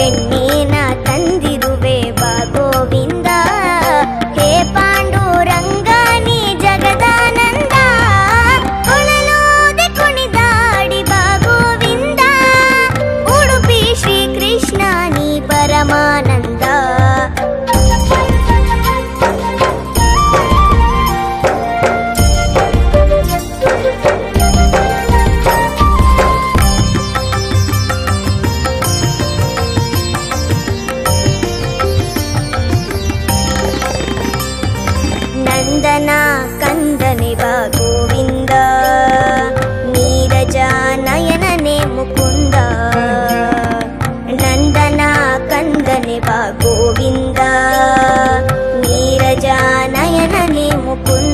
ಬೆಣ್ಣೀನ ತಂದಿರುವೆ ಬಾ ಗೋವಿಂದ ಹೇ ಪಾಂಡುರಂಗ ನೀ ಜಗದಾನಂದ ಕೊಳಲೋದೆ ಕುಣಿದಾಡಿ ಬಾ ಗೋವಿಂದ ಉಡುಪಿ ಶ್ರೀಕೃಷ್ಣ ನೀ ಪರಮಾನ ವಂದನಾ ಕಂದನೆ ಬಾ ಗೋವಿಂದ ನೀರಜ ನಯನನೆ ಮುಕುಂದ ನಂದನ ಕಂದನೆ ಬಾ ಗೋವಿಂದ ನೀರಜ ನಯನನೆ ಮುಕುಂದ